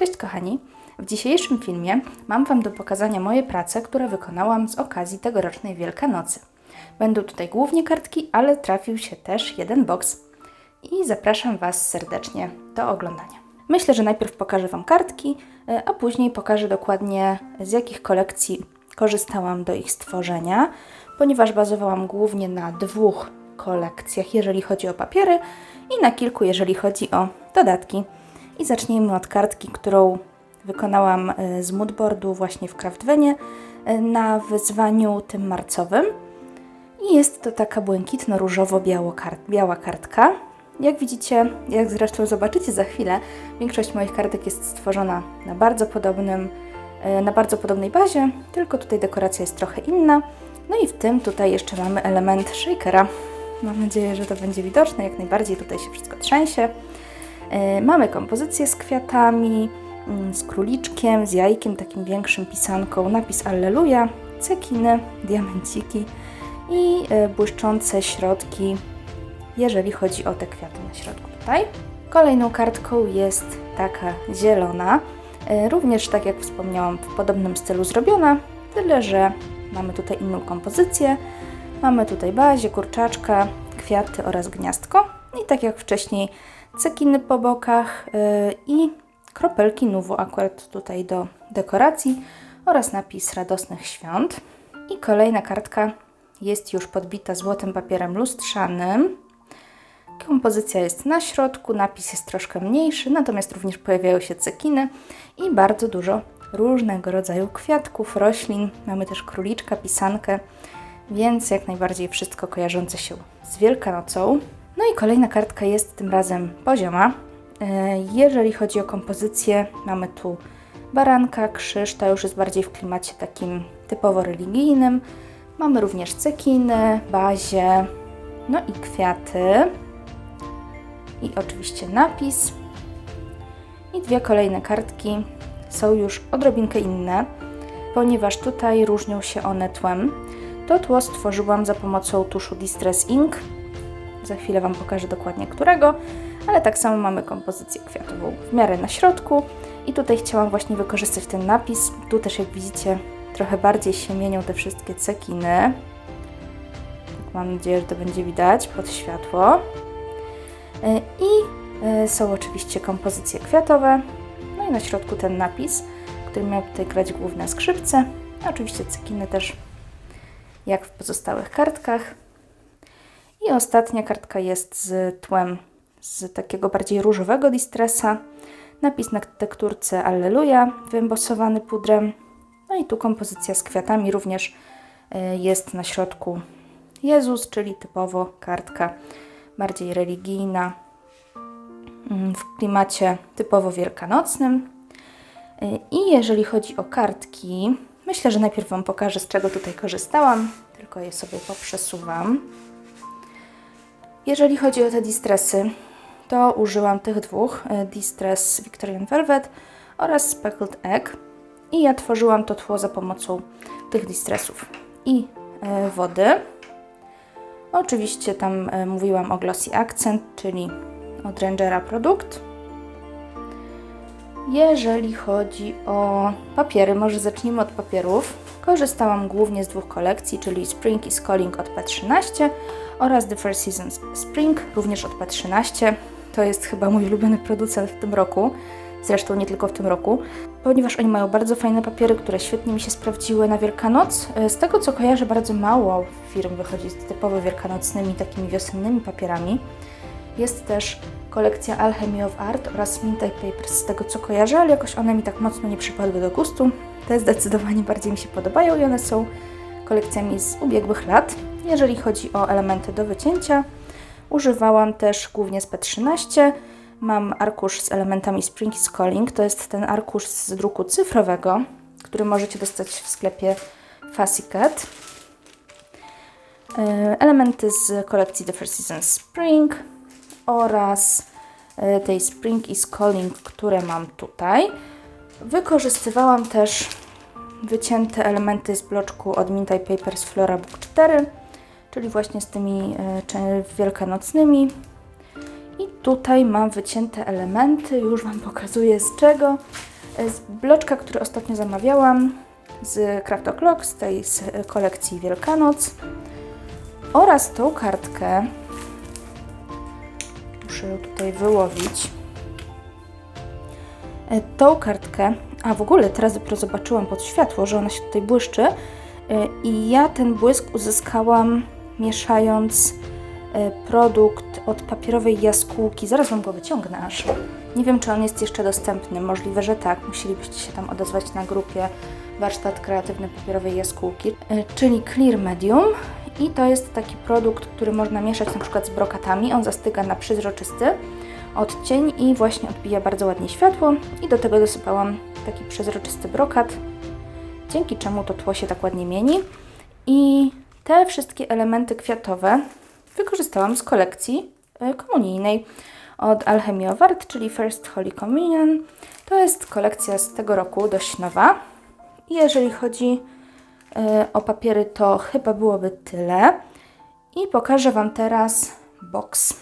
Cześć kochani! W dzisiejszym filmie mam Wam do pokazania moje prace, które wykonałam z okazji tegorocznej Wielkanocy. Będą tutaj głównie kartki, ale trafił się też jeden box. I zapraszam Was serdecznie do oglądania. Myślę, że najpierw pokażę Wam kartki, e, a później pokażę dokładnie z jakich kolekcji korzystałam do ich stworzenia, ponieważ bazowałam głównie na dwóch kolekcjach, jeżeli chodzi o papiery i na kilku, jeżeli chodzi o dodatki. I zacznijmy od kartki, którą wykonałam e, z moodboardu właśnie w Craftvenie e, na wyzwaniu tym marcowym. I jest to taka błękitno-różowo-biała kartka. Jak widzicie, jak zresztą zobaczycie za chwilę, większość moich kartek jest stworzona na bardzo podobnym, e, na bardzo podobnej bazie, tylko tutaj dekoracja jest trochę inna. No i w tym tutaj jeszcze mamy element shakera. Mam nadzieję, że to będzie widoczne, jak najbardziej tutaj się wszystko trzęsie. E, Mamy kompozycję z kwiatami, mm, z króliczkiem, z jajkiem takim większym pisanką, napis Alleluja, cekiny, diamenciki i e, błyszczące środki, jeżeli chodzi o te kwiaty na środku tutaj. Kolejną kartką jest taka zielona, e, również tak jak wspomniałam w podobnym stylu zrobiona, tyle że mamy tutaj inną kompozycję. Mamy tutaj bazie, kurczaczka, kwiaty oraz gniazdko i tak jak wcześniej cekiny po bokach yy, i kropelki nuwu akurat tutaj do dekoracji oraz napis radosnych świąt. I kolejna kartka jest już podbita złotym papierem lustrzanym. Kompozycja jest na środku, napis jest troszkę mniejszy, natomiast również pojawiają się cekiny i bardzo dużo różnego rodzaju kwiatków, roślin. Mamy też króliczka, pisankę, więc jak najbardziej wszystko kojarzące się z Wielkanocą. No i kolejna kartka jest tym razem pozioma. E, Jeżeli chodzi o kompozycję, mamy tu baranka, krzyż, to już jest bardziej w klimacie takim typowo religijnym. Mamy również cekiny, bazie, no i kwiaty. I oczywiście napis. I dwie kolejne kartki są już odrobinkę inne, ponieważ tutaj różnią się one tłem. To tło stworzyłam za pomocą tuszu Distress Ink. Za chwilę Wam pokażę dokładnie którego, ale tak samo mamy kompozycję kwiatową w miarę na środku. I tutaj chciałam właśnie wykorzystać ten napis. Tu też jak widzicie trochę bardziej się mienią te wszystkie cekiny. Tak mam nadzieję, że to będzie widać pod światło. E, I e, są oczywiście kompozycje kwiatowe. No i na środku ten napis, który miał tutaj grać główne skrzypce. Oczywiście cekiny też jak w pozostałych kartkach. I ostatnia kartka jest z tłem z takiego bardziej różowego distressa. Napis na tekturce Alleluja, wyembosowany pudrem. No i tu kompozycja z kwiatami również y, jest na środku Jezus, czyli typowo kartka bardziej religijna, mm, w klimacie typowo wielkanocnym. Y, I jeżeli chodzi o kartki, myślę, że najpierw Wam pokażę, z czego tutaj korzystałam, tylko je sobie poprzesuwam. Jeżeli chodzi o te distressy, to użyłam tych dwóch, e, Distress Victorian Velvet oraz Speckled Egg i ja tworzyłam to tło za pomocą tych distressów i e, wody. Oczywiście tam e, mówiłam o Glossy Accent, czyli od Rangera produkt. Jeżeli chodzi o papiery, może zacznijmy od papierów. Korzystałam głównie z dwóch kolekcji, czyli Spring is Calling od P13 oraz The First Seasons Spring, również od P13. To jest chyba mój ulubiony producent w tym roku, zresztą nie tylko w tym roku, ponieważ oni mają bardzo fajne papiery, które świetnie mi się sprawdziły na Wielkanoc. Z tego co kojarzę, bardzo mało firm wychodzi z typowo wielkanocnymi, takimi wiosennymi papierami. Jest też kolekcja Alchemy of Art oraz Minty Papers z tego co kojarzę, ale jakoś one mi tak mocno nie przypadły do gustu. Te zdecydowanie bardziej mi się podobają i one są kolekcjami z ubiegłych lat. Jeżeli chodzi o elementy do wycięcia, używałam też głównie z P13. Mam arkusz z elementami Spring is Calling. To jest ten arkusz z druku cyfrowego, który możecie dostać w sklepie Fassicat. E, Elementy z kolekcji The First Season Spring oraz e, tej Spring is Calling, które mam tutaj. Wykorzystywałam też wycięte elementy z bloczku od Minty Papers Flora Book 4, czyli właśnie z tymi e, wielkanocnymi. I tutaj mam wycięte elementy, już Wam pokazuję z czego. E, Z bloczka, który ostatnio zamawiałam z Craft O'Clock, z tej z kolekcji Wielkanoc. Oraz tą kartkę, muszę ją tutaj wyłowić. E, Tą kartkę, a w ogóle teraz dopiero zobaczyłam pod światło, że ona się tutaj błyszczy. E, I ja ten błysk uzyskałam mieszając e, produkt od papierowej jaskółki. Zaraz Wam go wyciągnę aż. Nie wiem, czy on jest jeszcze dostępny. Możliwe, że tak. Musielibyście się tam odezwać na grupie Warsztat Kreatywny Papierowej Jaskółki, czyli Clear Medium. I to jest taki produkt, który można mieszać na przykład z brokatami. On zastyga na przezroczysty odcień i właśnie odbija bardzo ładnie światło. I do tego dosypałam taki przezroczysty brokat, dzięki czemu to tło się tak ładnie mieni. I te wszystkie elementy kwiatowe wykorzystałam z kolekcji e, komunijnej od Alchemii of Art, czyli First Holy Communion. To jest kolekcja z tego roku, dość nowa. Jeżeli chodzi o papiery, to chyba byłoby tyle. I pokażę Wam teraz box.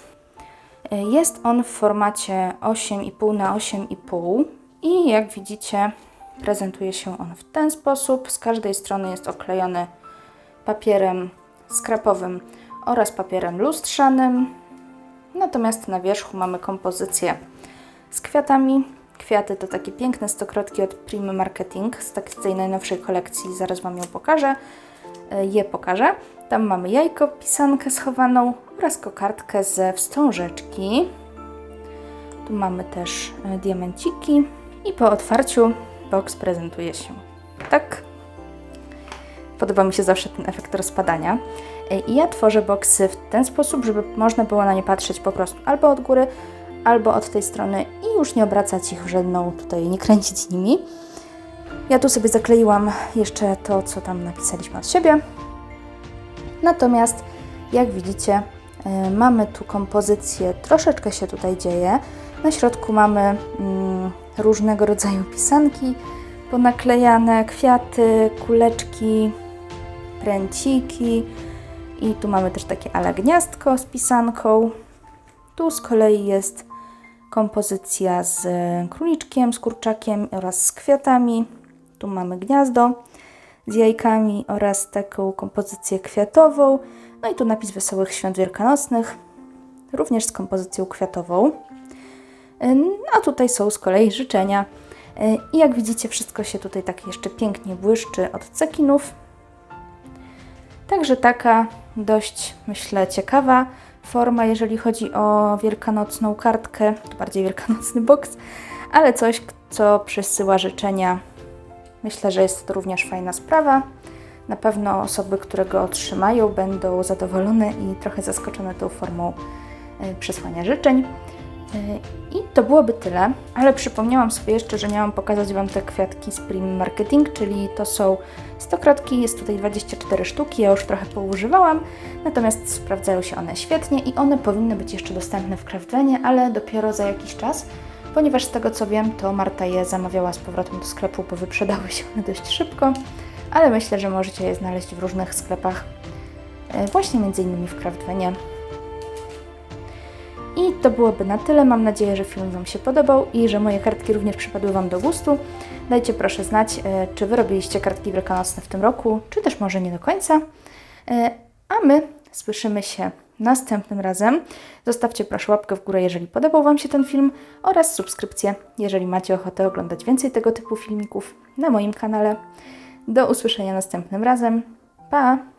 E, Jest on w formacie 8,5 na 8,5 i jak widzicie prezentuje się on w ten sposób. Z każdej strony jest oklejony papierem skrapowym oraz papierem lustrzanym. Natomiast na wierzchu mamy kompozycję z kwiatami. Kwiaty to takie piękne stokrotki od Primy Marketing z z tej najnowszej kolekcji. Zaraz Wam ją pokażę. E, Je pokażę. Tam mamy jajko, pisankę schowaną oraz kokardkę ze wstążeczki. Tu mamy też e, diamenciki i po otwarciu box prezentuje się tak. Podoba mi się zawsze ten efekt rozpadania. E, I ja tworzę boksy w ten sposób, żeby można było na nie patrzeć po prostu albo od góry, albo od tej strony i już nie obracać ich w żadną, tutaj nie kręcić nimi. Ja tu sobie zakleiłam jeszcze to, co tam napisaliśmy od siebie. Natomiast, jak widzicie, y, mamy tu kompozycję, troszeczkę się tutaj dzieje. Na środku mamy mm, różnego rodzaju pisanki ponaklejane, kwiaty, kuleczki, pręciki i tu mamy też takie ale gniazdko z pisanką. Tu z kolei jest kompozycja z króliczkiem, z kurczakiem oraz z kwiatami. Tu mamy gniazdo z jajkami oraz taką kompozycję kwiatową. No i tu napis Wesołych Świąt Wielkanocnych, również z kompozycją kwiatową. A tutaj są z kolei życzenia. I jak widzicie, wszystko się tutaj tak jeszcze pięknie błyszczy od cekinów. Także taka dość, myślę, ciekawa forma, jeżeli chodzi o wielkanocną kartkę, to bardziej wielkanocny boks, ale coś, co przysyła życzenia. Myślę, że jest to również fajna sprawa. Na pewno osoby, które go otrzymają, będą zadowolone i trochę zaskoczone tą formą y, przesłania życzeń. I to byłoby tyle, ale przypomniałam sobie jeszcze, że miałam pokazać Wam te kwiatki z Prim Marketing, czyli to są stokrotki, jest tutaj 24 sztuki, ja już trochę poużywałam, natomiast sprawdzają się one świetnie i one powinny być jeszcze dostępne w Craftvenie, ale dopiero za jakiś czas, ponieważ z tego co wiem, to Marta je zamawiała z powrotem do sklepu, bo wyprzedały się one dość szybko, ale myślę, że możecie je znaleźć w różnych sklepach, e, właśnie między innymi w Craftvenie. I to byłoby na tyle. Mam nadzieję, że film Wam się podobał i że moje kartki również przypadły Wam do gustu. Dajcie proszę znać, e, czy Wy robiliście kartki wielkanocne w tym roku, czy też może nie do końca. E, A my słyszymy się następnym razem. Zostawcie proszę łapkę w górę, jeżeli podobał Wam się ten film oraz subskrypcję, jeżeli macie ochotę oglądać więcej tego typu filmików na moim kanale. Do usłyszenia następnym razem. Pa!